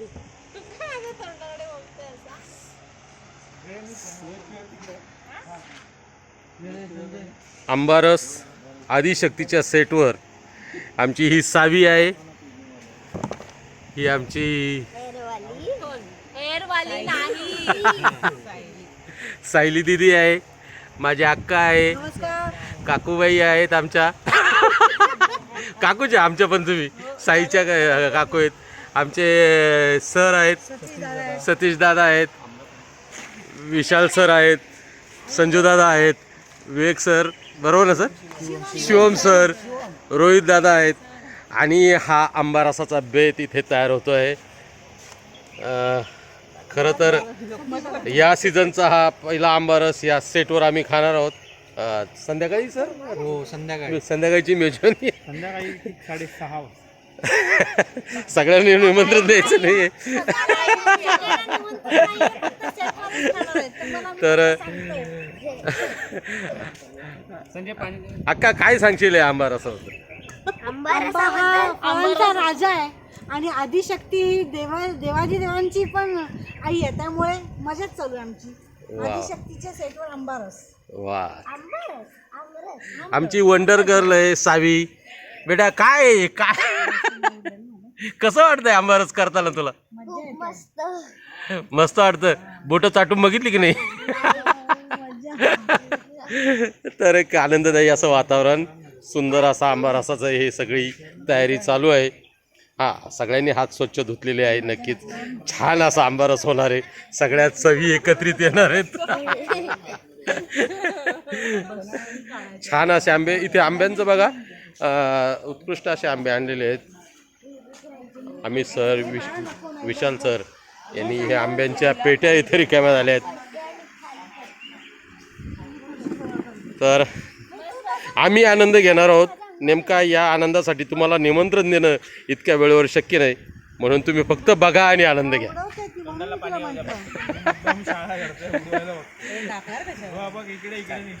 तू काय माझ्या तोंडाकडे बघतोय असा आंबारस आदिशक्तीच्या सेटवर आमची ही सावी आहे. ही आमची एअरवाली नाही सायली दिदी आहे माझी अक्का आहे काकूबाई आहेत आमच्या. काकूच्या आमच्या पण तुम्ही साईच्या काकू आहेत. आमचे सर आहेत. सतीश दादा आहेत. विशाल सर आहेत. संजू दादा आहेत. विवेक सर. बरोबर ना सर? शिवम सर. रोहित दादा आहेत. आणि हा आंबा रसाचा बेत इथे तयार होतो आहे खरं तर या सीझनचा हा पहिला आंबारस या सेटवर आम्ही खाणार आहोत. संध्याकाळी सर? हो संध्याकाळी. संध्याकाळची मेजवानी. संध्याकाळी साडेसहा सगळ्यांनी निमंत्रण द्यायचं नाहीये. तर संजय पाणी अक्का काय सांगशील या आंबारसाबद्दल आंबा हा फळांचा राजा आहे. आणि आदिशक्ती देवा देवादी देवांची पण आई आहे. त्यामुळे मजाच चालू आहे आमची. आदिशक्तीच्या सेटवर आंबारस वा. आमची वंडर गर्ल आहे सावी. बेटा काय? काय? कसं वाटतंय आंबारस करताना तुला? मस्त वाटतं. बोट चाटून बघितली की नाही? तर एक आनंददायी असं वातावरण सुंदर असा आंबारसाच हे सगळी तयारी चालू आहे. हां सगळ्यांनी हात स्वच्छ धुतलेले आहे. नक्कीच छान असा आंबारस होणार आहे. सगळ्यात चवी एकत्रित येणार आहेत. छान असे आंबे इथे आंब्यांचं बघा. उत्कृष्ट असे आंबे आणलेले आहेत. आम्ही सर विश विशाल सर यांनी हे आंब्यांच्या पेट्या इथे रिकाम्या झाल्या आहेत. तर आम्ही आनंद घेणार आहोत. नेमका या आनंदासाठी तुम्हाला निमंत्रण देणं इतक्या वेळेवर शक्य नाही. म्हणून तुम्ही फक्त बघा आणि आनंद घ्या. इकडे.